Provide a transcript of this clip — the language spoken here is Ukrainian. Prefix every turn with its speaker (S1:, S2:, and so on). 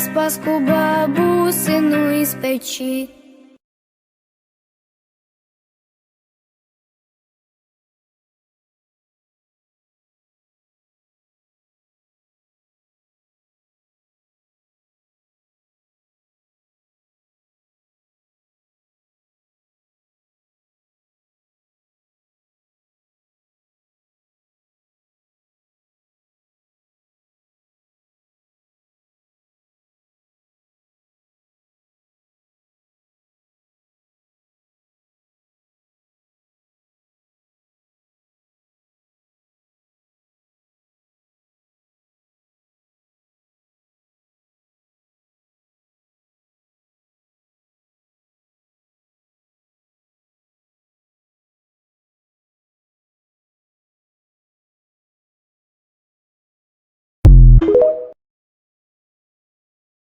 S1: Спаску бабу, сину бабусину із печі.